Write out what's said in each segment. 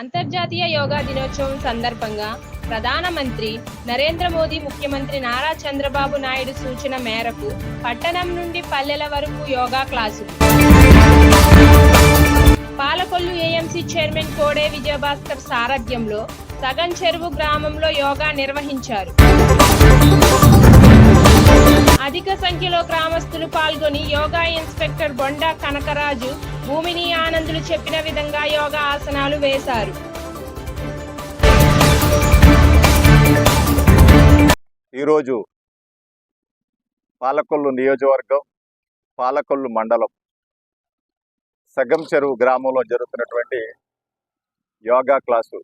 అంతర్జాతీయ యోగా దినోత్సవం సందర్భంగా ప్రధానమంత్రి నరేంద్ర మోదీ ముఖ్యమంత్రి నారా చంద్రబాబు నాయుడు సూచన మేరకు పట్టణం నుండి పల్లెల వరకు yoga class. Palakollu AMC chairman Kode Vijayabhaskar సారథ్యంలో సగం చెరువు గ్రామంలో యోగా నిర్వహించారు. అధిక సంఖ్యలో గ్రామస్తులు పాల్గొని యోగా ఇన్స్పెక్టర్ బొండా కనకరాజు భూమిని ఆనందులు చెప్పిన విధంగా యోగా ఆసనాలు వేశారు. ఈరోజు పాలకొల్లు నియోజకవర్గం పాలకొల్లు మండలం సగం చెరువు గ్రామంలో జరుగుతున్నటువంటి యోగా క్లాసు.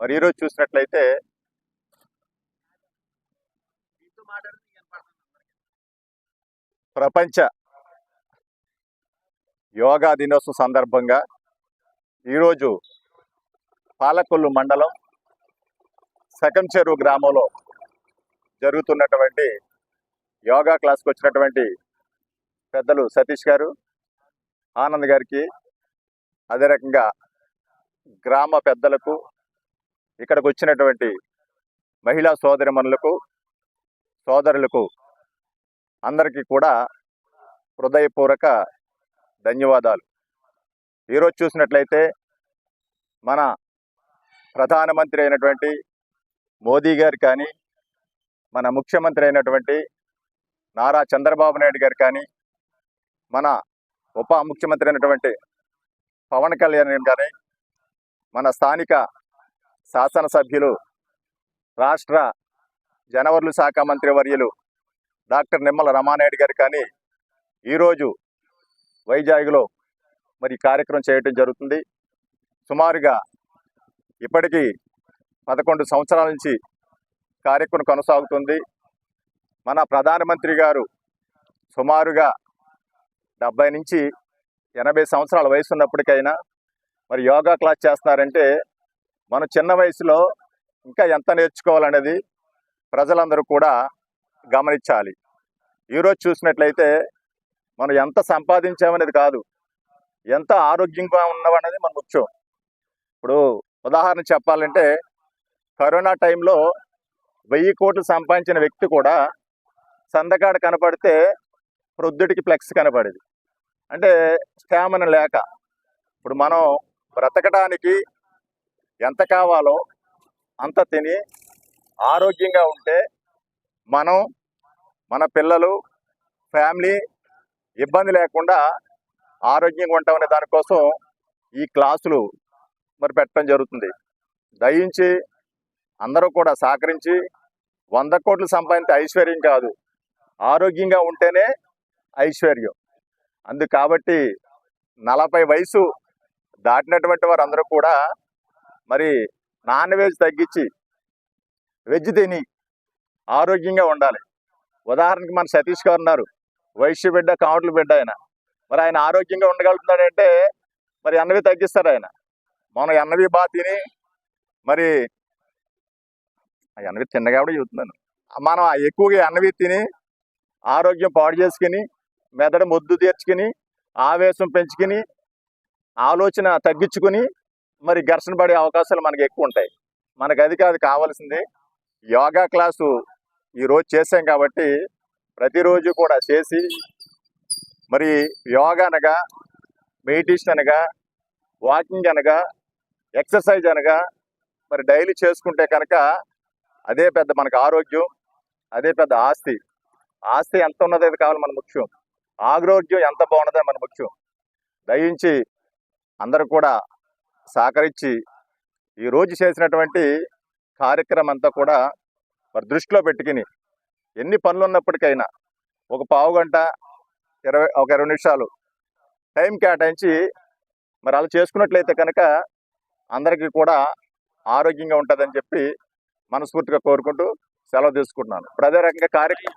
మరి ఈరోజు చూసినట్లయితే ప్రపంచ యోగా దినోత్సవం సందర్భంగా ఈరోజు పాలకొల్లు మండలం సగం చెరువు గ్రామంలో జరుగుతున్నటువంటి యోగా క్లాస్కి వచ్చినటువంటి పెద్దలు సతీష్ గారు ఆనంద్ గారికి అదే రకంగా గ్రామ పెద్దలకు ఇక్కడికి వచ్చినటువంటి మహిళా సోదరిమణులకు సోదరులకు అందరికీ కూడా హృదయపూర్వక ధన్యవాదాలు. ఈరోజు చూసినట్లయితే మన ప్రధానమంత్రి అయినటువంటి మోదీ గారు కానీ మన ముఖ్యమంత్రి అయినటువంటి నారా చంద్రబాబు నాయుడు గారు కానీ మన ఉప ముఖ్యమంత్రి అయినటువంటి పవన్ కళ్యాణ్ కానీ మన స్థానిక శాసనసభ్యులు రాష్ట్ర జనవరుల శాఖ మంత్రి వర్యులు డాక్టర్ నిమ్మల రమానాయుడు గారు కానీ ఈరోజు వైజాగ్లో మరి కార్యక్రమం చేయటం జరుగుతుంది. సుమారుగా ఇప్పటికీ పదకొండు సంవత్సరాల నుంచి కార్యక్రమం కొనసాగుతుంది. మన ప్రధానమంత్రి గారు సుమారుగా డెబ్బై నుంచి ఎనభై సంవత్సరాల వయసు ఉన్నప్పటికైనా మరి యోగా క్లాస్ చేస్తున్నారంటే మనం చిన్న వయసులో ఇంకా ఎంత నేర్చుకోవాలనేది ప్రజలందరూ కూడా గమనించాలి. ఈరోజు చూసినట్లయితే మనం ఎంత సంపాదించామనేది కాదు. ఎంత ఆరోగ్యంగా ఉన్నామనేది మన ముఖ్యం. ఇప్పుడు ఉదాహరణ చెప్పాలంటే కరోనా టైంలో వెయ్యి కోట్లు సంపాదించిన వ్యక్తి కూడా సందకాడ కనపడితే ప్రొద్దుటికి ఫ్లెక్స్ కనపడేది. అంటే స్టామిన లేక. ఇప్పుడు మనం బ్రతకడానికి ఎంత కావాలో అంత తిని ఆరోగ్యంగా ఉంటే మనం మన పిల్లలు ఫ్యామిలీ ఇబ్బంది లేకుండా ఆరోగ్యంగా ఉంటామనే దానికోసం ఈ క్లాసులు మరి పెట్టడం జరుగుతుంది. దయించి అందరూ కూడా సహకరించి వంద కోట్లు సంపాదించే ఐశ్వర్యం కాదు ఆరోగ్యంగా ఉంటేనే ఐశ్వర్యం. అందు కాబట్టి నలభై వయసు దాటినటువంటి వారు కూడా మరి నాన్ వెజ్ తగ్గించి వెజ్ తిని ఆరోగ్యంగా ఉండాలి. ఉదాహరణకి మన సతీష్ గారు ఉన్నారు. వైశ్య బిడ్డ కావట్ల బిడ్డ ఆయన. మరి ఆయన ఆరోగ్యంగా ఉండగలుగుతున్నాడంటే మరి అన్నవి తగ్గిస్తారు ఆయన. మనం అన్నవి బాగా తిని మరి ఆ అన్నవి తిన్నగా కూడా చెబుతున్నాను. మనం ఆ ఎక్కువగా అన్నవి తిని ఆరోగ్యం పాడు చేసుకుని మెదడు మొద్దు తీర్చుకుని ఆవేశం పెంచుకుని ఆలోచన తగ్గించుకుని మరి ఘర్షణ పడే అవకాశాలు మనకి ఎక్కువ ఉంటాయి. మనకు అది కాదు కావాల్సింది యోగా క్లాసు ఈరోజు చేసాం కాబట్టి ప్రతిరోజు కూడా చేసి మరి యోగా అనగా మెడిటేషన్ అనగా వాకింగ్ అనగా ఎక్సర్సైజ్ అనగా మరి డైలీ చేసుకుంటే కనుక అదే పెద్ద మనకు ఆరోగ్యం అదే పెద్ద ఆస్తి. ఆస్తి ఎంత ఉన్నది కావాలి మన ముఖ్యం. ఆరోగ్యం ఎంత బాగున్నదని మన ముఖ్యం. దయించి అందరూ కూడా సహకరించి ఈరోజు చేసినటువంటి కార్యక్రమం అంతా కూడా మరి దృష్టిలో పెట్టుకుని ఎన్ని పనులు ఉన్నప్పటికైనా ఒక పావు గంట ఇరవై ఒక ఇరవై నిమిషాలు టైం కేటాయించి మరి అలా చేసుకున్నట్లయితే కనుక అందరికీ కూడా ఆరోగ్యంగా ఉంటుందని చెప్పి మనస్ఫూర్తిగా కోరుకుంటూ సెలవు తీసుకుంటున్నాను. ఇప్పుడు అదే రకంగా కార్యక్రమం